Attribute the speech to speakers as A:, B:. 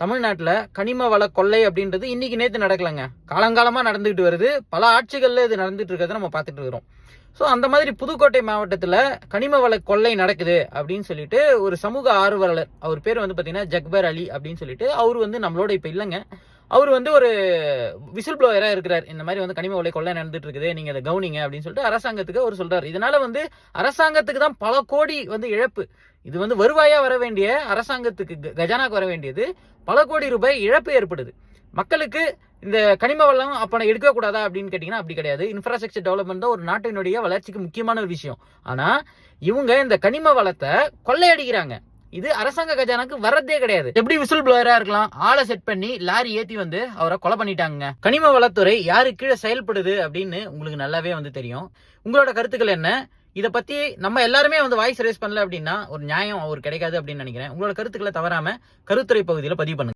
A: தமிழ்நாட்டில் கனிம வள கொள்ளை அப்படின்றது இன்னைக்கு நேற்று நடக்கலைங்க. காலங்காலமாக நடந்துகிட்டு வருது. பல ஆட்சிகளில் இது நடந்துகிட்டு இருக்கிறத நம்ம பார்த்துட்டு இருக்கிறோம். ஸோ அந்த மாதிரி புதுக்கோட்டை மாவட்டத்தில் கனிம வள கொள்ளை நடக்குது அப்படின்னு சொல்லிட்டு ஒரு சமூக ஆர்வலர் அவர் பேர் வந்து பார்த்தீங்கன்னா ஜக்பர் அலி அப்படின்னு சொல்லிட்டு அவர் வந்து நம்மளோட இப்போ இல்லைங்க. அவர் வந்து ஒரு விசில் ப்ளோயராக இருக்கிறார். இந்த மாதிரி வந்து கனிம உலை கொள்ளை நடந்துட்டு இருக்குது நீங்கள் அதை கவனிங்க அப்படின்னு சொல்லிட்டு அரசாங்கத்துக்கு அவர் சொல்கிறார் இதனால் வந்து அரசாங்கத்துக்கு தான் பல கோடி வந்து இழப்பு. இது வந்து வருவாயாக வர வேண்டிய அரசாங்கத்துக்கு க- கஜானாக்கு வர வேண்டியது பல கோடி ரூபாய் இழப்பு ஏற்படுது. மக்களுக்கு இந்த கனிம வளம் அப்போ நான் எடுக்கக்கூடாதா அப்படின்னு கேட்டிங்கன்னா அப்படி கிடையாது. இன்ஃப்ராஸ்ட்ரக்சர் டெவலப்மெண்ட் தான் ஒரு நாட்டினுடைய வளர்ச்சிக்கு முக்கியமான ஒரு விஷயம். ஆனால் இவங்க இந்த கனிம வளத்தை கொள்ளையடிக்கிறாங்க. இது அரசாங்க கஜானாக்கு வர்றதே கிடையாது. எப்படி விசில் ப்ளோயரா இருக்கலாம்? ஆளை செட் பண்ணி லாரி ஏத்தி வந்து அவரை கொலை பண்ணிட்டாங்க கனிம வளத்துறை யாரு கீழே செயல்படுது அப்படின்னு உங்களுக்கு நல்லாவே வந்து தெரியும். உங்களோட கருத்துக்கள் என்ன? இதை பத்தி நம்ம எல்லாருமே வந்து வாய்ஸ் ரேஸ் பண்ணல அப்படின்னா ஒரு நியாயம் அவர் கிடைக்காது அப்படின்னு நினைக்கிறேன். உங்களோட கருத்துக்களை தவறாம கருத்துறை பகுதியில் பதிவு பண்ணுங்க.